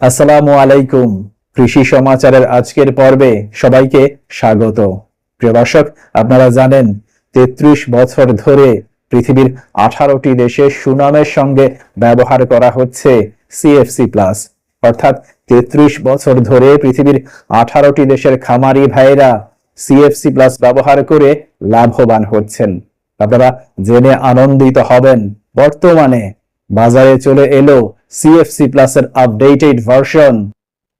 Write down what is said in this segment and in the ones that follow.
আসসালামু আলাইকুম। কৃষি সমাচারের আজকের পর্বে সবাইকে স্বাগত। প্রিয় দর্শক, আপনারা জানেন, তেত্রিশ বছর ধরে পৃথিবীর আঠারোটি দেশে সুনামের সঙ্গে ব্যবহার করা হচ্ছে সিএফসি প্লাস অর্থাৎ তেত্রিশ বছর ধরে পৃথিবীর আঠারোটি দেশের খামারি ভাইয়েরা সিএফসি প্লাস ব্যবহার করে লাভবান হচ্ছেন। আপনারা জেনে আনন্দিত হবেন। বর্তমানে বাজারে চলে এলো সিএফসি প্লাসের আপডেটেড ভার্সন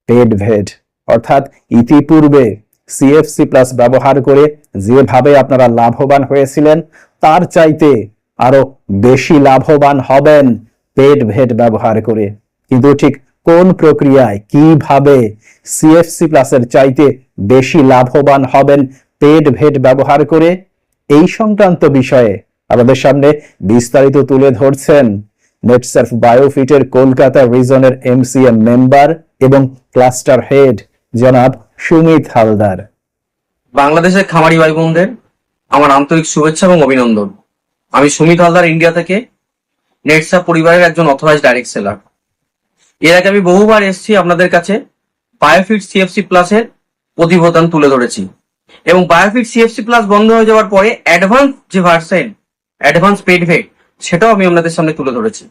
পেড ভেড অর্থাৎ ইতিপূর্বে সিএফসি প্লাস ব্যবহার করে যেভাবে আপনারা লাভবান হয়েছিলেন, তার চাইতে আরও বেশি লাভবান হবেন পেড ভেড ব্যবহার করে। কিন্তু ঠিক কোন প্রক্রিয়ায় কীভাবে সিএফসি প্লাসের চাইতে বেশি লাভবান হবেন পেড ভেড ব্যবহার করে, এই সংক্রান্ত বিষয়ে আমাদের সামনে বিস্তারিত তুলে ধরছেন নেটসার্ফ বায়োফিটের কলকাতা রিজনের এমসিএম মেম্বার এবং ক্লাস্টার হেড জনাব সুমিত হালদার। বাংলাদেশের খামারি ভাই বোনদের আমার আন্তরিক শুভেচ্ছা এবং অভিনন্দন। আমি সুমিত হালদার ইন্ডিয়া থেকে নেটসা পরিবারের একজন অথরাইজ ডাইরেক্ট সেলার এর আগে আমি বহুবার এসেছি আপনাদের কাছে বায়োফিট সিএফসি প্লাসের প্রতিবেদন তুলে ধরেছি এবং বায়োফিট সিএফসি প্লাস বন্ধ হয়ে যাওয়ার পরে অ্যাডভান্স যে ভার্সেন অ্যাডভান্স পেড ভেট সেটাও আমি আপনাদের সামনে তুলে ধরেছি।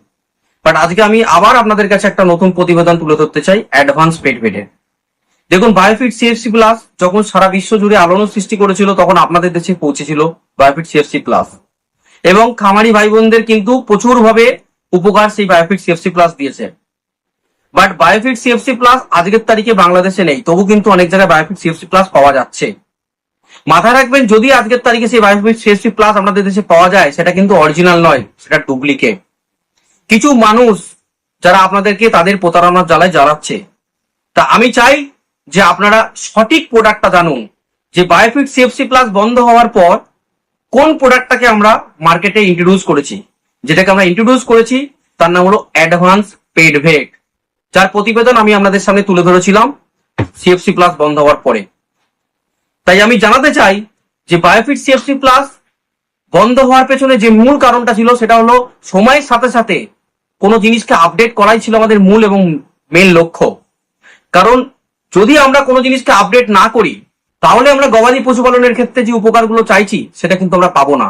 বাট আজকে আমি আবার আপনাদের কাছে একটা নতুন প্রতিবেদন তুলে ধরতে চাই অ্যাডভান্স ভেটের দেখুন বায়োফিট সিএফসি প্লাস যখন সারা বিশ্ব জুড়ে আলোড়ন সৃষ্টি করেছিল, তখন আপনাদের দেশে পৌঁছেছিল বায়োফিট সিএফসি প্লাস এবং খামারি ভাই বোনদের কিন্তু প্রচুর ভাবে উপকার সেই বায়োফিট সিএফসি প্লাস দিয়েছে। বাট বায়োফিট সিএফসি প্লাস আজকের তারিখে বাংলাদেশে নেই, তবু কিন্তু অনেক জায়গায় বায়োফিট সিএফসি প্লাস পাওয়া যাচ্ছে। মাথায় রাখবেন, যদি আজকের তারিখে সেই বায়োফিট সিএফসি প্লাস আপনাদের দেশে পাওয়া যায়, সেটা কিন্তু অরিজিনাল নয়, সেটা ডুপ্লিকেট কিছু মানুষ যারা আপনাদেরকে তাদের প্রতারণার জ্বালায় জ্বালাচ্ছে। তা আমি চাই যে আপনারা সঠিক প্রোডাক্টটা জানুন, যে বায়োফিট সিএফসি প্লাস বন্ধ হওয়ার পর কোন প্রোডাক্টটাকে আমরা মার্কেটে ইন্ট্রোডিউস করেছি। যেটাকে আমরা ইন্ট্রোডিউস করেছি, তার নাম হলো অ্যাডভান্স পেড ভেট যার প্রতিবেদন আমি আপনাদের সামনে তুলে ধরেছিলাম সিএফসি প্লাস বন্ধ হওয়ার পরে। তাই আমি জানাতে চাই যে বায়োফিট সিএফসি প্লাস বন্ধ হওয়ার পেছনে যে মূল কারণটা ছিল সেটা হলো সময়ের সাথে সাথে কোনো জিনিসকে আপডেট করাই ছিল আমাদের মূল এবং মেন লক্ষ্য। কারণ যদি আমরা কোনো জিনিসকে আপডেট না করি, তাহলে আমরা গবাদি পশুপালনের ক্ষেত্রে যে উপকারগুলো চাইছি, সেটা কিন্তু আমরা পাবো না।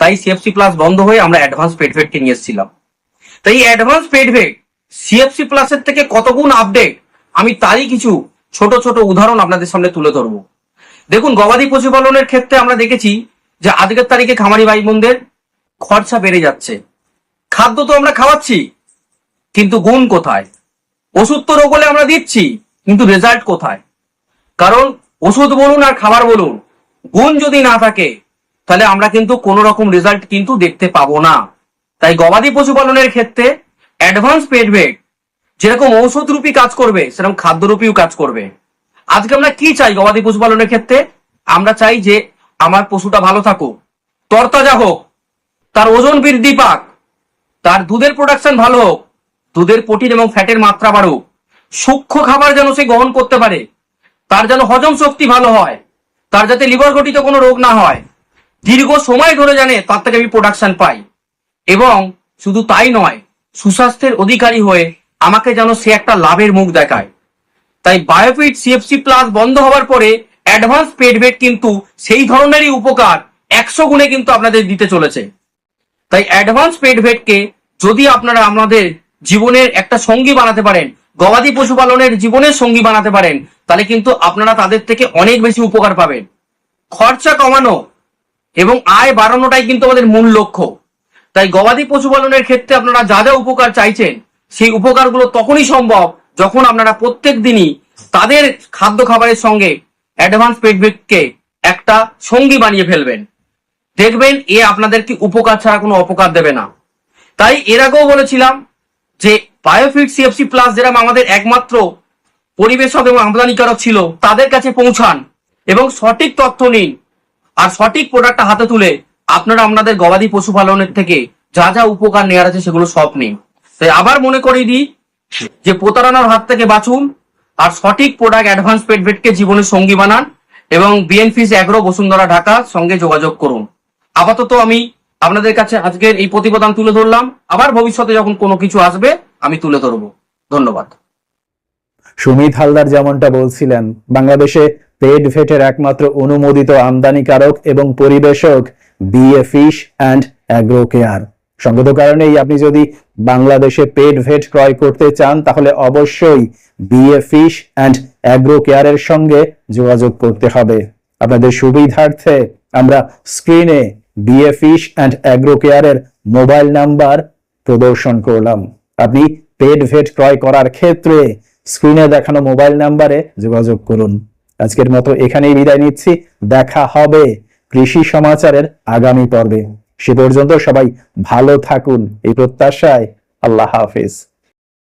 তাই সিএফসি প্লাস বন্ধ হয়ে আমরা অ্যাডভান্স পেড ভেটকে নিয়ে এসেছিলাম। তাই অ্যাডভান্স পেড ভেট সিএফসি প্লাসের থেকে কতগুণ আপডেট আমি তারই কিছু ছোট ছোট উদাহরণ আপনাদের সামনে তুলে ধরবো। দেখুন, গবাদি পশুপালনের ক্ষেত্রে আমরা দেখেছি যে আজকের তারিখে খামারি ভাই বোনদের খরচা বেড়ে যাচ্ছে। খাদ্য তো আমরা খাওয়াচ্ছি, কিন্তু গুণ কোথায়? ওষুধ তো রোগ আমরা দিচ্ছি, কিন্তু রেজাল্ট কোথায়? কারণ ওষুধ বলুন আর খাবার বলুন, গুণ যদি না থাকে, তাহলে আমরা কিন্তু কোন রকম রেজাল্ট কিন্তু দেখতে পাবো না। তাই গবাদি পশুপালনের ক্ষেত্রে অ্যাডভান্স পেড যেরকম ঔষধ রূপী কাজ করবে, সেরকম খাদ্যরূপীও কাজ করবে। আজকে আমরা কি চাই গবাদি পশুপালনের ক্ষেত্রে? আমরা চাই যে আমার পশুটা ভালো থাকুক। তরতাজা হোক, তার ওজন বৃদ্ধি পাক, তার দুধের প্রোডাকশন ভালো হোক, দুধের প্রোটিন এবং ফ্যাটের মাত্রা বাড়ুক। সূক্ষ্ম খাবার যেন সে গ্রহণ করতে পারে, তার যেন হজম শক্তি ভালো হয়, তার যাতে লিভার ঘটিত কোনো রোগ না হয়। দীর্ঘ সময় ধরে জানে তার থেকে আমি প্রোডাকশন পাই। এবং শুধু তাই নয়, সুস্বাস্থ্যের অধিকারী হয়ে আমাকে যেন সে একটা লাভের মুখ দেখায়। তাই বায়োফিট সিএফসি প্লাস বন্ধ হওয়ার পরে অ্যাডভান্স পেডভেট কিন্তু সেই ধরনেরই উপকার একশো গুণে কিন্তু আপনাদের দিতে চলেছে। তাই অ্যাডভান্স পেডভেটকে যদি আপনারা আমাদের জীবনের একটা সঙ্গী বানাতে পারেন, গবাদি পশুপালনের জীবনের সঙ্গী বানাতে পারেন, তাহলে কিন্তু আপনারা তাদের থেকে অনেক বেশি উপকার পাবেন। খরচা কমানো এবং আয় বাড়ানোটাই কিন্তু আমাদের মূল লক্ষ্য। তাই গবাদি পশুপালনের ক্ষেত্রে আপনারা যা যা উপকার চাইছেন, সেই উপকারগুলো তখনই সম্ভব যখন আপনারা প্রত্যেক দিনই তাদের খাদ্য খাবারের সঙ্গে অ্যাডভান্স পেডভেটকে একটা সঙ্গী বানিয়ে ফেলবেন, দেখবেন এ আপনাদেরকে উপকার ছাড়া কোনো অপকার দেবে না। তাই এর আগেও বলেছিলাম যে বায়োফিট সিএফসি প্লাস যেরকম আমাদের একমাত্র পরিবেশক এবং আমদানিকারক ছিল, তাদের কাছে পৌঁছান এবং সঠিক তথ্য নিন আর সঠিক প্রোডাক্টটা হাতে তুলে আপনারা আপনাদের গবাদি পশুপালনের থেকে যা যা উপকার নেওয়ার আছে সেগুলো সব নিন। তাই আবার মনে করিয়ে দিই যে প্রতারণার হাত থেকে বাঁচুন আর সঠিক প্রোডাক্ট অ্যাডভান্স পেডভেটকে জীবনের সঙ্গী বানান এবং বিএনফিস অ্যাগ্রো বসুন্ধরা ঢাকা সঙ্গে যোগাযোগ করুন। আপাতত আমি আপনাদের কাছে আজকের এই প্রতিবেদন তুলে ধরলাম। আবার ভবিষ্যতে যখন কোনো কিছু আসবে, আমি তুলে ধরবো। ধন্যবাদ। সুমিত হালদার যেমনটা বলছিলেন, বাংলাদেশে পেড ভেটের একমাত্র অনুমোদিত আমদানিকারক এবং পরিবেশক BA fish and agro care সঙ্গত কারণেই আপনি যদি বাংলাদেশে পেড ভেট ক্রয় করতে চান, তাহলে অবশ্যই বিএ ফিশ অ্যান্ড অ্যাগ্রো কেয়ারের সঙ্গে যোগাযোগ করতে হবে। আপনাদের সুবিধার্থে আমরা স্ক্রিনে বিএ ফিশ অ্যান্ড অ্যাগ্রো কেয়ারের মোবাইল নাম্বার প্রদর্শন করলাম। আপনি পেড ভেট ক্রয় করার ক্ষেত্রে স্ক্রিনে দেখানো মোবাইল নাম্বারে যোগাযোগ করুন। আজকের মতো এখানেই বিদায় নিচ্ছি। দেখা হবে কৃষি সমাচারের আগামী পর্বে। সে পর্যন্ত সবাই ভালো থাকুন। এই প্রত্যাশায় আল্লাহ হাফিজ।